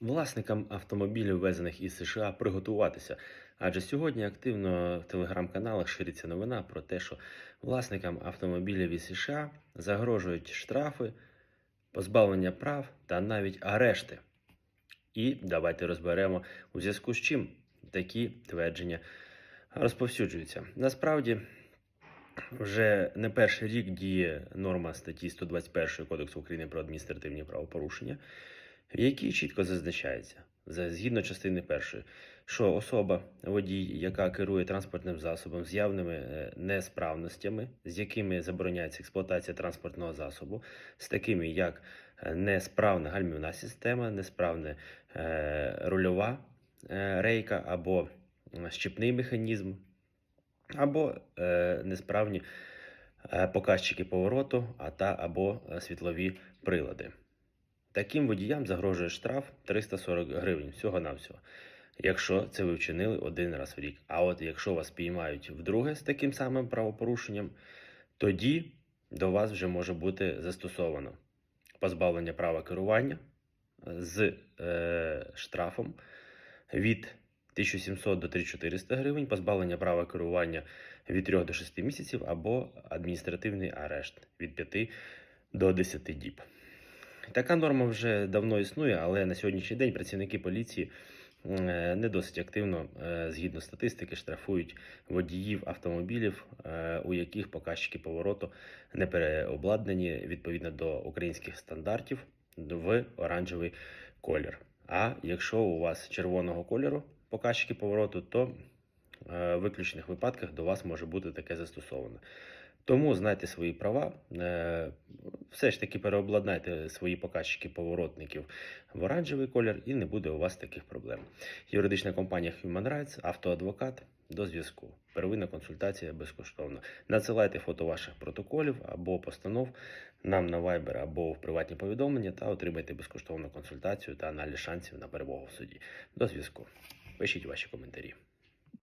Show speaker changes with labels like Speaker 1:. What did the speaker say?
Speaker 1: Власникам автомобілів, ввезених із США, приготуватися. Адже сьогодні активно в телеграм-каналах шириться новина про те, що власникам автомобілів із США загрожують штрафи, позбавлення прав та навіть арешти. І давайте розберемо у зв'язку з чим такі твердження розповсюджуються. Насправді, вже не перший рік діє норма статті 121 Кодексу України про адміністративні правопорушення, в якій чітко зазначається, згідно частини першої, що особа, водій, яка керує транспортним засобом з явними е, несправностями, з якими забороняється експлуатація транспортного засобу, з такими як е, несправна гальмівна система, несправна е, рульова рейка або щепний механізм, або несправні показчики повороту, а та або світлові прилади. Таким водіям загрожує штраф 340 гривень всього-навсього, якщо це ви вчинили один раз в рік. А от якщо вас піймають вдруге з таким самим правопорушенням, тоді до вас вже може бути застосовано позбавлення права керування з е, штрафом від 1700 до 3400 гривень, позбавлення права керування від 3 до 6 місяців або адміністративний арешт від 5 до 10 діб. Така норма вже давно існує, але на сьогоднішній день працівники поліції е, не досить активно, е, згідно статистики, штрафують водіїв автомобілів, е, у яких показчики повороту не переобладнані відповідно до українських стандартів в оранжевий колір. А якщо у вас червоного кольору показчики повороту, то в виключених випадках до вас може бути таке застосовано. Тому знайте свої права, е, все ж таки переобладнайте свої показчики поворотників в оранжевий колір і не буде у вас таких проблем. Юридична компанія Human Rights, автоадвокат до зв'язку. Первинна консультація безкоштовна. Надсилайте фото ваших протоколів або постанов нам на Viber або в приватні повідомлення та отримайте безкоштовну консультацію та аналіз шансів на перемогу в суді. До зв'язку. Пишіть ваші коментарі.